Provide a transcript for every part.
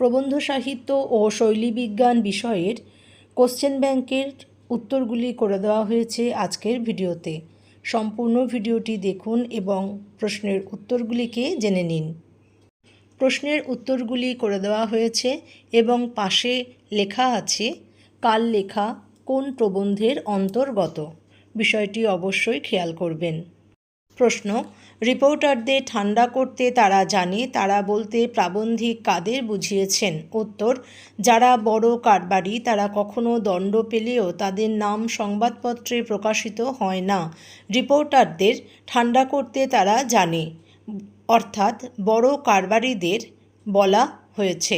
প্রবন্ধ সাহিত্য ও শৈলীবিজ্ঞান বিষয়ের কোশ্চেন ব্যাংকের উত্তরগুলি করে দেওয়া হয়েছে আজকের ভিডিওতে। সম্পূর্ণ ভিডিওটি দেখুন এবং প্রশ্নের উত্তরগুলিকে জেনে নিন। প্রশ্নের উত্তরগুলি করে দেওয়া হয়েছে এবং পাশে লেখা আছে, কাল লেখা কোন প্রবন্ধের অন্তর্গত? বিষয়টি অবশ্যই খেয়াল করবেন। প্রশ্ন, রিপোর্টারদের ঠান্ডা করতে তারা জানে, তারা বলতে প্রাবন্ধিক কাদের বুঝিয়েছেন? উত্তর, যারা বড় কারবারি, তারা কখনো দণ্ড পেলেও তাদের নাম সংবাদপত্রে প্রকাশিত হয় না। রিপোর্টারদের ঠান্ডা করতে তারা জানে, অর্থাৎ বড় কারবারিদের বলা হয়েছে।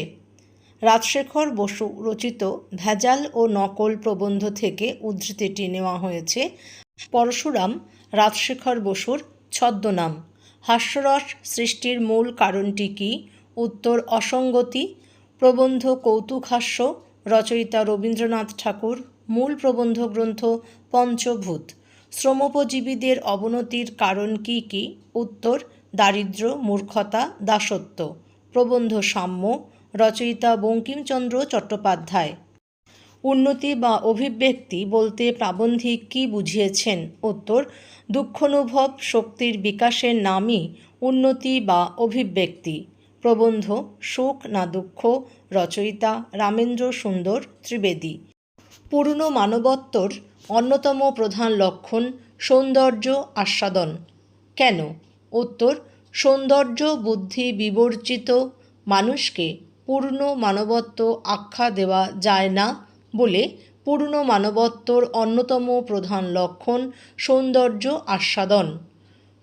রাজশেখর বসু রচিত ভেজাল ও নকল প্রবন্ধ থেকে উদ্ধৃতিটি নেওয়া হয়েছে। পরশুরাম রাজশেখর বসুর ছদ্মনাম। হাস্যরস সৃষ্টির মূল কারণটি কি? উত্তর, অসঙ্গতি। প্রবন্ধ কৌতুকহাস্য রচয়িতা রবীন্দ্রনাথ ঠাকুর। মূল প্রবন্ধ গ্রন্থ পঞ্চভূত। শ্রমোপজীবীদের অবনতির কারণ কি কি? উত্তর দারিদ্র্য মূর্খতা, দাসত্ব। প্রবন্ধ সাম্য। রচয়িতা বঙ্কিমচন্দ্র চট্টোপাধ্যায়। উন্নতি বা অভিব্যক্তি বলতে প্রাবন্ধিক কি বুঝিয়েছেন? উত্তর, দুঃখানুভব শক্তির বিকাশের নামই উন্নতি বা অভিব্যক্তি। প্রবন্ধ, শোক না দুঃখ, রচয়িতা রামেন্দ্র সুন্দর, ত্রিবেদী। পুরনো মানবত্বর অন্যতম প্রধান লক্ষণ সৌন্দর্য আস্বাদন। কেন? উত্তর, সৌন্দর্য বুদ্ধি বিবর্জিত, মানুষকে পূর্ণ মানবত্ব আখ্যা দেওয়া যায় না বলে পূর্ণ মানবত্বর অন্যতম প্রধান লক্ষণ সৌন্দর্য আস্বাদন।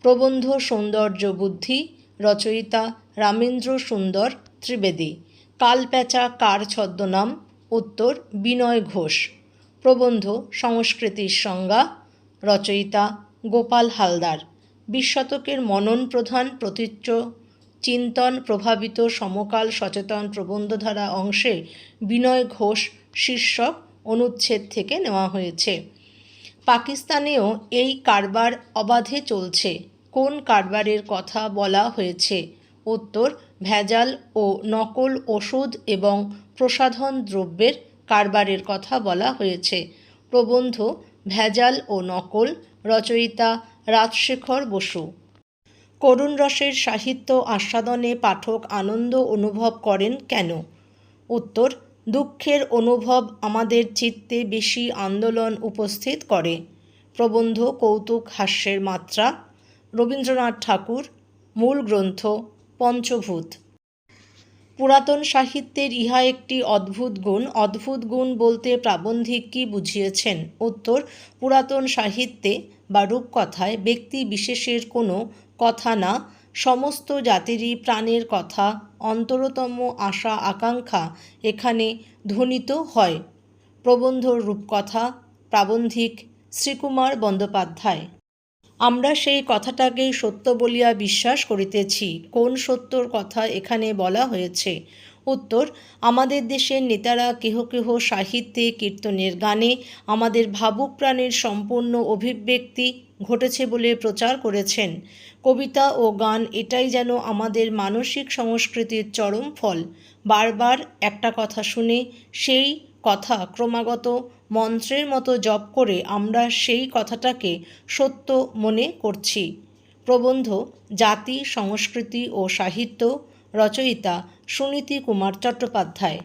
প্রবন্ধ সৌন্দর্য বুদ্ধি, রচয়িতা রামেন্দ্র সুন্দর ত্রিবেদী। কালপ্যাচা কার ছদ্মনাম? উত্তর, বিনয় ঘোষ। প্রবন্ধ সংস্কৃতির সংজ্ঞা, রচয়িতা গোপাল হালদার। বিশ শতকের মনন প্রধান প্রতীচ্য, চিন্তন প্রভাবিত সমকাল সচেতন প্রবন্ধধারা অংশে বিনয় ঘোষ শীর্ষক অনুচ্ছেদ থেকে নেওয়া হয়েছে। পাকিস্তানেও এই কারবার অবাধে চলছে। কোন কারবারের কথা বলা হয়েছে? উত্তর, ভেজাল ও নকল ওষুধ এবং প্রসাধন দ্রব্যের কারবারের কথা বলা হয়েছে। প্রবন্ধ, ভেজাল ও নকল, রচয়িতা রাজশেখর বসু। করুণ রসের সাহিত্য আস্বাদনে পাঠক আনন্দ অনুভব করেন কেন? উত্তর দুঃখের অনুভব আমাদের চিত্তে বেশি আন্দোলন উপস্থিত করে। প্রবন্ধ, কৌতুক, হাস্যের মাত্রা, রবীন্দ্রনাথ ঠাকুর, মূল গ্রন্থ, পঞ্চভূত। পুরাতন সাহিত্যের ইহা একটি অদ্ভুত গুণ। অদ্ভুত গুণ বলতে প্রাবন্ধিক কি বুঝিয়েছেন? উত্তর, পুরাতন সাহিত্যে বা রূপকথায় ব্যক্তি বিশেষের কোনো কথা না সমস্ত জাতিরই প্রাণের কথা, অন্তরতম আশা, আকাঙ্ক্ষা এখানে ধ্বনিত হয়। প্রবন্ধ রূপকথা, প্রাবন্ধিক শ্রীকুমার বন্দ্যোপাধ্যায়। আমরা সেই কথাটাকেই সত্য বলিয়া বিশ্বাস করিতেছি। কোন সত্যর কথা এখানে বলা হয়েছে? উত্তর, আমাদের দেশের নেতারা কেহ কেহ সাহিত্যে কীর্তনের গানে আমাদের ভাবুক প্রাণের সম্পূর্ণ অভিব্যক্তি ঘটেছে বলে প্রচার করেছেন। কবিতা ও গান, এটাই যেন আমাদের মানসিক সংস্কৃতির চরম ফল। বারবার একটা কথা শুনে সেই কথা ক্রমাগত মন্ত্রের মতো জপ করে আমরা সেই কথাটাকে সত্য মনে করছি। প্রবন্ধ, জাতি, সংস্কৃতি ও সাহিত্য রচয়িতা সুনীতি কুমার চট্টোপাধ্যায়।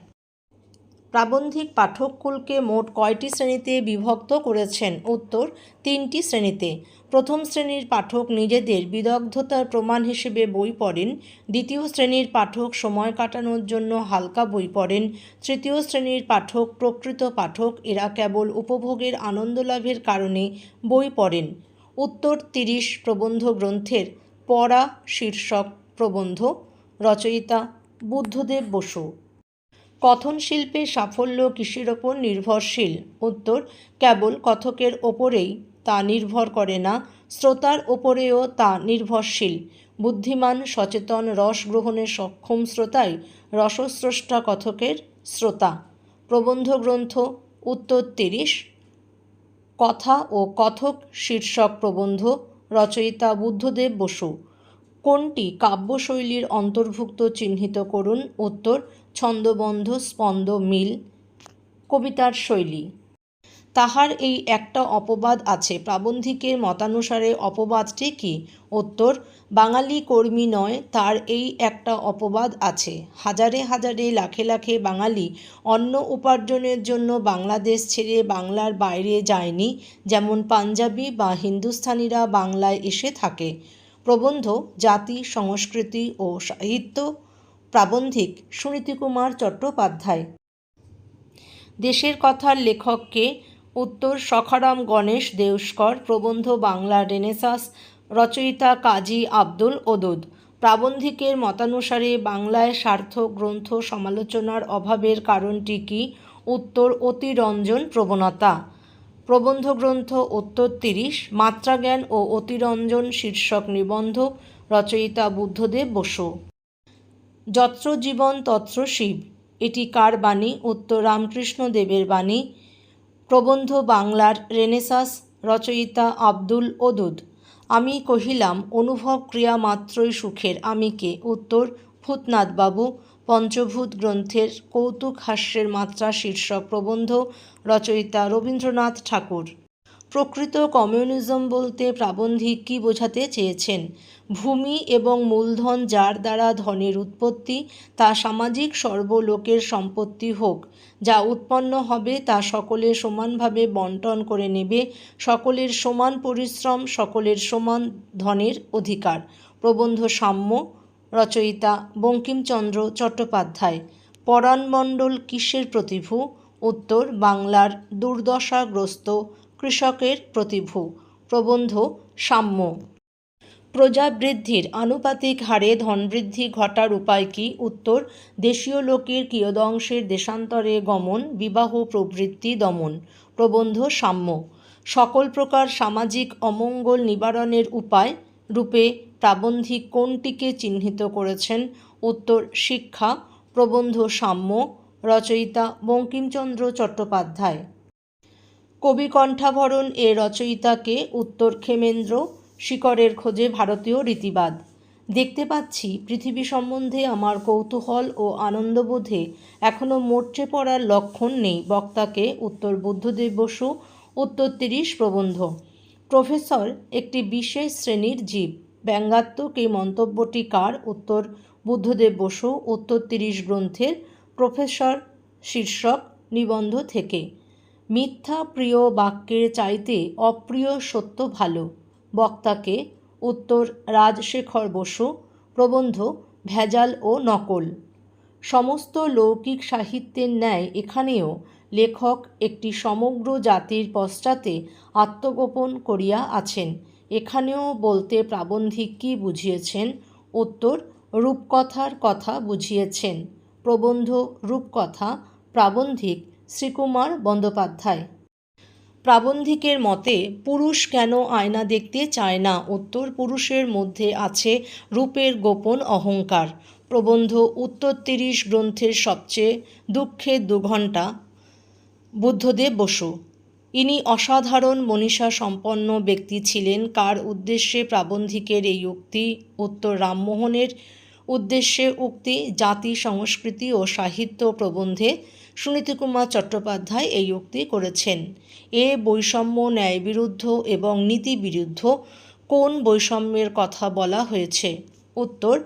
প্রাবন্ধিক পাঠককুলকে মোট কয়টি শ্রেণীতে বিভক্ত করেছেন? উত্তর, তিনটি শ্রেণীতে। প্রথম শ্রেণির পাঠক নিজেদের বিদগ্ধতার প্রমাণ হিসেবে বই পড়েন। দ্বিতীয় শ্রেণির পাঠক সময় কাটানোর জন্য হালকা বই পড়েন। তৃতীয় শ্রেণির পাঠক প্রকৃত পাঠক, এরা কেবল উপভোগের আনন্দ লাভের কারণে বই পড়েন। উত্তর, তিরিশ প্রবন্ধ গ্রন্থের পড়া শীর্ষক প্রবন্ধ রচয়িতা বুদ্ধদেব বসু। কথন শিল্পে সাফল্য কৃষির ওপর নির্ভরশীল। উত্তর, কেবল কথকের ওপরেই তা নির্ভর করে না, শ্রোতার ওপরেও তা নির্ভরশীল। বুদ্ধিমান, সচেতন, রস গ্রহণে সক্ষম শ্রোতাই রসস্রষ্টা কথকের শ্রোতা। প্রবন্ধ গ্রন্থ, উত্তর তিরিশ। কথা ও কথক শীর্ষক প্রবন্ধ, রচয়িতা বুদ্ধদেব বসু। কোনটি কাব্যশৈলীর অন্তর্ভুক্ত চিহ্নিত করুন? উত্তর ছন্দবন্ধ স্পন্দ মিল, কবিতার শৈলী। তাহার এই একটা অপবাদ আছে। প্রাবন্ধিকের মতানুসারে অপবাদটি কি? উত্তর, বাঙালি কর্মী নয়, তার এই একটা অপবাদ আছে। হাজারে হাজারে লাখে লাখে বাঙালি অন্ন উপার্জনের জন্য বাংলাদেশ ছেড়ে বাংলার বাইরে যায়নি, যেমন পাঞ্জাবি বা হিন্দুস্থানিরা বাংলায় এসে থাকে। প্রবন্ধ, জাতি, সংস্কৃতি ও সাহিত্য প্রাবন্ধিক সুনীতিকুমার চট্টোপাধ্যায়। দেশের কথার লেখককে উত্তর সখারাম গণেশ দেউস্কর, প্রবন্ধ বাংলা রেনেসাস, রচয়িতা কাজী আব্দুল ওদুদ। প্রাবন্ধিকের মতানুসারে বাংলায় সার্থক গ্রন্থ সমালোচনার অভাবের কারণটি কি? উত্তর অতিরঞ্জন প্রবণতা। প্রবন্ধ গ্রন্থ উত্তর তিরিশ, মাত্রাজ্ঞান ও অতিরঞ্জন শীর্ষক নিবন্ধ রচয়িতা বুদ্ধদেব বসু। যত্র জীবন তত্র শিব। এটি কার বাণী? উত্তর রামকৃষ্ণ দেবের বাণী। প্রবন্ধ বাংলার রেনেসাস রচয়িতা আব্দুল ওদুদ। আমি কহিলাম, অনুভব ক্রিয়া মাত্রই সুখের। আমি কে? উত্তর, ভূতনাথবাবু। পঞ্চভূত গ্রন্থের কৌতুক হাস্যের মাত্রা শীর্ষক প্রবন্ধ রচয়িতা রবীন্দ্রনাথ ঠাকুর। প্রকৃত কমিউনিজম বলতে প্রাবন্ধিক কী বোঝাতে চেয়েছেন? ভূমি এবং মূলধন যার দ্বারা ধনের উৎপত্তি, তা সামাজিক সর্বলোকের সম্পত্তি হোক, যা উৎপন্ন হবে তা সকলে সমানভাবে বন্টন করে নেবে, সকলের সমান পরিশ্রম, সকলের সমান ধনের অধিকার। প্রবন্ধ সাম্য, রচয়িতা বঙ্কিমচন্দ্র চট্টোপাধ্যায়। পরাণমণ্ডল কিসের প্রতিভূ? উত্তর, বাংলার দুর্দশাগ্রস্ত কৃষকের প্রতিভু, প্রবন্ধ, সাম্য। প্রজা বৃদ্ধির আনুপাতিক হারে ধনবৃদ্ধি ঘটার উপায় কি? উত্তর, দেশীয় লোকের কিয়দংশের দেশান্তরে গমন, বিবাহ প্রবৃত্তি দমন, প্রবন্ধ, সাম্য। সকল প্রকার সামাজিক অমঙ্গল নিবারণের উপায় রূপে প্রাবন্ধিক কোনটিকে চিহ্নিত করেছেন? উত্তর, শিক্ষা, প্রবন্ধ, সাম্য, রচয়িতা বঙ্কিমচন্দ্র চট্টোপাধ্যায়। কবি কণ্ঠাভরণ এ রচয়িতাকে উত্তর ক্ষেমেন্দ্র শিকরের খোঁজে ভারতীয় রীতিবাদ। দেখতে পাচ্ছি, পৃথিবী সম্বন্ধে আমার কৌতূহল ও আনন্দবোধে এখনও মোর্চে পড়ার লক্ষণ নেই। বক্তাকে উত্তর বুদ্ধদেব বসু, উত্তর তিরিশ প্রবন্ধ। প্রফেসর, একটি বিশেষ শ্রেণির জীব। ব্যঙ্গাত্মক এই মন্তব্যটি কার? উত্তর বুদ্ধদেব বসু, উত্তর তিরিশ গ্রন্থের প্রফেসর, শীর্ষক নিবন্ধ থেকে। মিথ্যা প্রিয় বাক্যের চাইতে অপ্রিয় সত্য ভালো। বক্তাকে উত্তর রাজশেখর বসু, প্রবন্ধ ভেজাল ও নকল। সমস্ত লৌকিক সাহিত্যের ন্যায় এখানেও লেখক একটি সমগ্র জাতির পশ্চাতে আত্মগোপন করিয়া আছেন। এখানেও বলতে প্রাবন্ধিক কী বুঝিয়েছেন? উত্তর, রূপকথার কথা বুঝিয়েছেন। প্রবন্ধ, রূপকথা প্রাবন্ধিক শ্রীকুমার বন্দ্যোপাধ্যায়। প্রাবন্ধিকের মতে, পুরুষ কেন আয়না দেখতে চায় না? উত্তর, পুরুষের মধ্যে আছে রূপের গোপন অহংকার। প্রবন্ধ, উত্তর তিরিশ গ্রন্থের সবচেয়ে দুঃখের দুঘণ্টা। বুদ্ধদেব বসু, ইনি অসাধারণ মনীষা সম্পন্ন ব্যক্তি ছিলেন। কার উদ্দেশ্যে প্রাবন্ধিকের এই উক্তি? উত্তর, রামমোহনের উদ্দেশ্যে উক্তি জাতি, সংস্কৃতি ও সাহিত্য প্রবন্ধে সুনীতিকুমার চট্টোপাধ্যায় এই উক্তি করেছেন। এ বৈষম্য ন্যায়বিরুদ্ধ এবং নীতিবিরুদ্ধ কোন বৈষম্যের কথা বলা হয়েছে? উত্তর,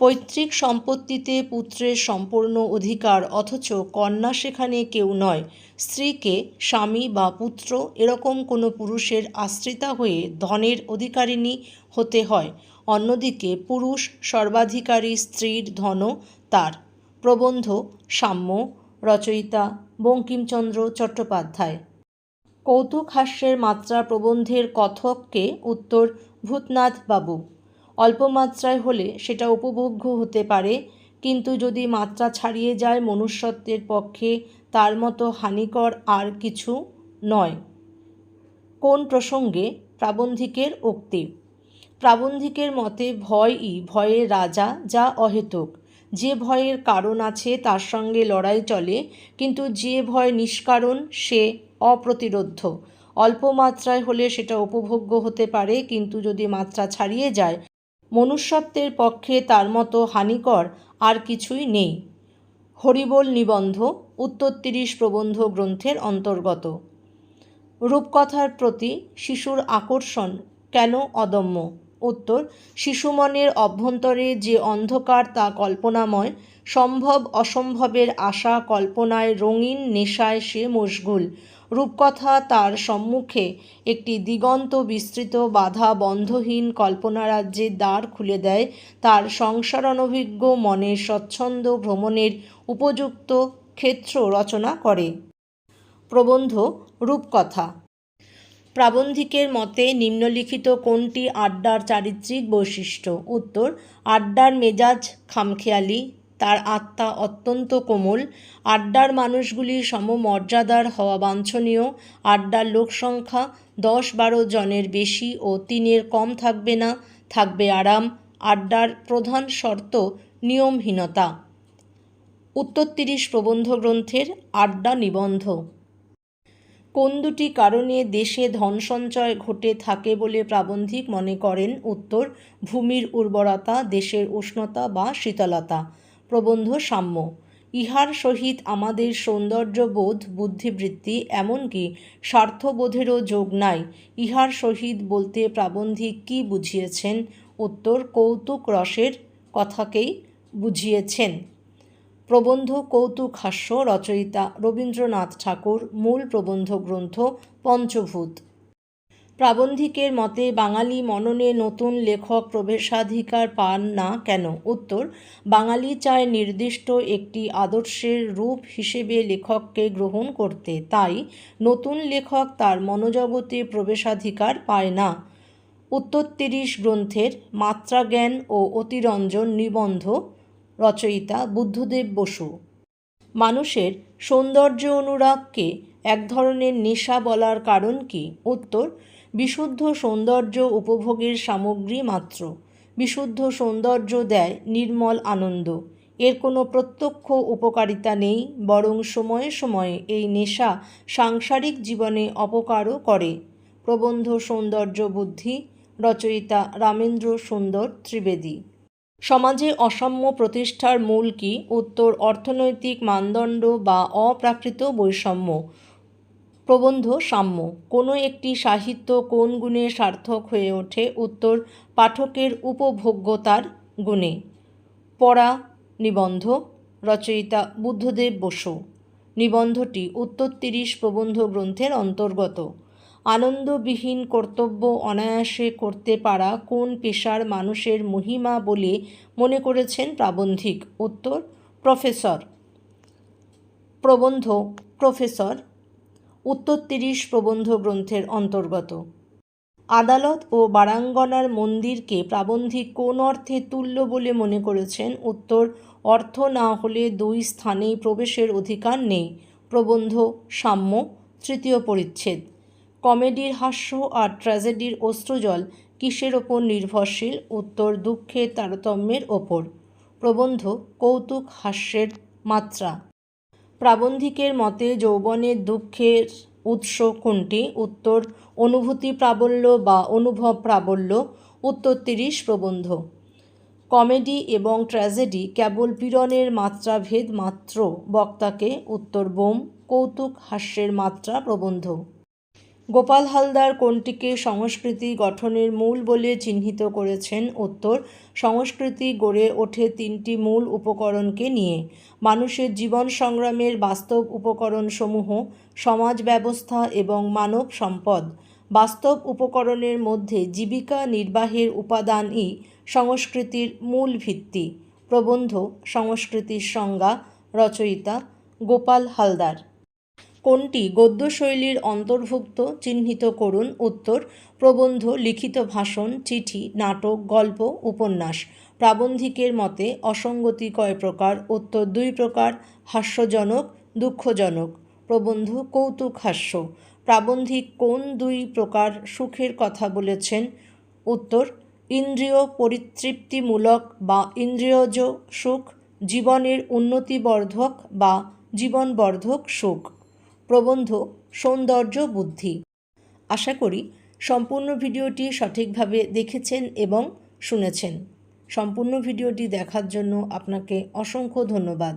পৈতৃক সম্পত্তিতে পুত্রের সম্পূর্ণ অধিকার অথচ কন্যা সেখানে কেউ নয়, স্ত্রীকে স্বামী বা পুত্র এরকম কোনো পুরুষের আশ্রিতা হয়ে ধনের অধিকারিণী হতে হয়, অন্যদিকে পুরুষ সর্বাধিকারী স্ত্রীর ধনও তার। প্রবন্ধ, সাম্য রচয়িতা বঙ্কিমচন্দ্র চট্টোপাধ্যায়। কৌতুক হাস্যের মাত্রা প্রবন্ধের কথককে উত্তর, ভূতনাথ বাবু, অল্প মাত্রায় হলে সেটা উপভোগ্য হতে পারে, কিন্তু যদি মাত্রা ছাড়িয়ে যায় মনুষ্যত্বের পক্ষে, তার মতো হানিকর আর কিছু নয়। কোন প্রসঙ্গে? প্রাবন্ধিকের উক্তি। প্রাবন্ধিকের মতে ভয়ই ভয়ের রাজা যা অহেতুক। যে ভয়ের কারণ আছে তার সঙ্গে লড়াই চলে, কিন্তু যে ভয় নিষ্কারণ, সে অপ্রতিরোধ্য। অল্প মাত্রায় হলে সেটা উপভোগ্য হতে পারে, কিন্তু যদি মাত্রা ছাড়িয়ে যায়, মনুষ্যত্বের পক্ষে তার মতো হানিকর আর কিছুই নেই। হরিবোল নিবন্ধ উত্তরতিরিশ প্রবন্ধ গ্রন্থের অন্তর্গত। রূপকথার প্রতি শিশুর আকর্ষণ কেন অদম্য? উত্তর, শিশুমনের অভ্যন্তরে যে অন্ধকার তা কল্পনাময়, সম্ভব অসম্ভবের আশা কল্পনায় রঙিন নেশায় সে মশগুল। রূপকথা তার সম্মুখে একটি দিগন্ত বিস্তৃত বাধা বন্ধহীন কল্পনারাজ্যের দ্বার খুলে দেয়। তার সংসার অনভিজ্ঞ মনের স্বচ্ছন্দ ভ্রমণের উপযুক্ত ক্ষেত্র রচনা করে। প্রবন্ধ, রূপকথা প্রাবন্ধিকের মতে নিম্নলিখিত কোনটি আড্ডার চারিত্রিক বৈশিষ্ট্য? উত্তর, আড্ডার মেজাজ খামখেয়ালি, তার আত্মা অত্যন্ত কোমল, আড্ডার মানুষগুলি সমমর্যাদার হওয়া বাঞ্ছনীয়, আড্ডার লোকসংখ্যা দশ বারো জনের বেশি ও তিনের কম থাকবে না, থাকবে আরাম, আড্ডার প্রধান শর্ত নিয়মহীনতা। উত্তর তিরিশ প্রবন্ধ গ্রন্থের আড্ডা নিবন্ধ। কোন দুটি কারণে দেশে ধন সঞ্চয় ঘটে থাকে বলে প্রাবন্ধিক মনে করেন? উত্তর, ভূমির উর্বরতা, দেশের উষ্ণতা বা শীতলতা। প্রবন্ধ সাম্য। ইহার সহিত আমাদের সৌন্দর্যবোধ, বুদ্ধিবৃত্তি এমনকি স্বার্থবোধেরও যোগ নাই। ইহার সহিত বলতে প্রাবন্ধিক কি বুঝিয়েছেন? উত্তর, কৌতুক রসের কথাকেই বুঝিয়েছেন। প্রবন্ধ কৌতুক হাস্য রচয়িতা রবীন্দ্রনাথ ঠাকুর, মূল প্রবন্ধ গ্রন্থ পঞ্চভূত। প্রাবন্ধিকের মতে, বাঙালি মননে নতুন লেখক প্রবেশাধিকার পান না কেন? উত্তর, বাঙালি চায় নির্দিষ্ট একটি আদর্শের রূপ হিসেবে লেখককে গ্রহণ করতে। তাই নতুন লেখক তার মনোজগতে প্রবেশাধিকার পায় না। উত্তর তিরিশ গ্রন্থের মাত্রাজ্ঞান ও অতিরঞ্জন নিবন্ধ রচয়িতা বুদ্ধদেব বসু। মানুষের সৌন্দর্য অনুরাগকে এক ধরনের নেশা বলার কারণ কি? উত্তর, বিশুদ্ধ সৌন্দর্য উপভোগের সামগ্রী মাত্র। বিশুদ্ধ সৌন্দর্য দেয় নির্মল আনন্দ। এর কোনো প্রত্যক্ষ উপকারিতা নেই, বরং সময়ে সময়ে এই নেশা সাংসারিক জীবনে অপকারও করে। প্রবন্ধ সৌন্দর্য বুদ্ধি, রচয়িতা রামেন্দ্র সুন্দর ত্রিবেদী। সমাজে অসাম্য প্রতিষ্ঠার মূল কি? উত্তর, অর্থনৈতিক মানদণ্ড বা অপ্রাকৃত বৈষম্য। প্রবন্ধ, সাম্য। কোনো একটি সাহিত্য কোন গুণে সার্থক হয়ে ওঠে? উত্তর, পাঠকের উপভোগ্যতার গুণে। পড়া, নিবন্ধ। রচয়িতা, বুদ্ধদেব বসু। নিবন্ধটি উত্তর তিরিশ প্রবন্ধ গ্রন্থের অন্তর্গত। আনন্দবিহীন কর্তব্য অনায়াসে করতে পারা কোন পেশার মানুষের মহিমা বলে মনে করেছেন প্রাবন্ধিক? উত্তর, প্রফেসর। প্রবন্ধ, প্রফেসর। উত্তর তিরিশ প্রবন্ধ গ্রন্থের অন্তর্গত। আদালত ও বারাঙ্গনার মন্দিরকে প্রাবন্ধিক কোন অর্থে তুল্য বলে মনে করেছেন? উত্তর, অর্থ না হলে দুই স্থানেই প্রবেশের অধিকার নেই। প্রবন্ধ, সাম্য, তৃতীয় পরিচ্ছেদ। কমেডির হাস্য আর ট্র্যাজেডির অশ্রুজল কিসের ওপর নির্ভরশীল? উত্তর, দুঃখের তারতম্যের ওপর। প্রবন্ধ, কৌতুক হাস্যের মাত্রা। প্রাবন্ধিকের মতে, যৌবনের দুঃখের উৎস কোনটি? উত্তর, অনুভূতি প্রাবল্য বা অনুভব প্রাবল্য। উত্তর, তিরিশ, প্রবন্ধ। কমেডি এবং ট্র্যাজেডি কেবল পীড়নের মাত্রাভেদ মাত্র। বক্তাকে উত্তর, বোম, কৌতুক হাস্যের মাত্রা প্রবন্ধ। গোপাল হালদার কোনটিকে সংস্কৃতি গঠনের মূল বলে চিহ্নিত করেছেন? উত্তর, সংস্কৃতি গড়ে ওঠে তিনটি মূল উপকরণকে নিয়ে। মানুষের জীবন সংগ্রামের বাস্তব উপকরণসমূহ সমাজ ব্যবস্থা এবং মানব সম্পদ। বাস্তব উপকরণের মধ্যে জীবিকা নির্বাহের উপাদানই সংস্কৃতির মূল ভিত্তি। প্রবন্ধ, সংস্কৃতির সংজ্ঞা, রচয়িতা গোপাল হালদার। কোনটি গদ্যশৈলীর অন্তর্ভুক্ত? চিহ্নিত করুন উত্তর। প্রবন্ধ, লিখিত ভাষণ, চিঠি, নাটক, গল্প, উপন্যাস। প্রাবন্ধিকের মতে অসঙ্গতি কয় প্রকার? উত্তর দুই প্রকার। হাস্যজনক, দুঃখজনক। প্রবন্ধ, কৌতুক হাস্য। প্রাবন্ধিক কোন দুই প্রকার সুখের কথা বলেছেন? উত্তর, ইন্দ্রিয় পরিতৃপ্তিমূলক বা ইন্দ্রিয়জ সুখ, জীবনের উন্নতিবর্ধক বা জীবনবর্ধক সুখ। প্রবন্ধ, সৌন্দর্য, বুদ্ধি। আশা করি সম্পূর্ণ ভিডিওটি সঠিকভাবে দেখেছেন এবং শুনেছেন। সম্পূর্ণ ভিডিওটি দেখার জন্য আপনাকে অসংখ্য ধন্যবাদ।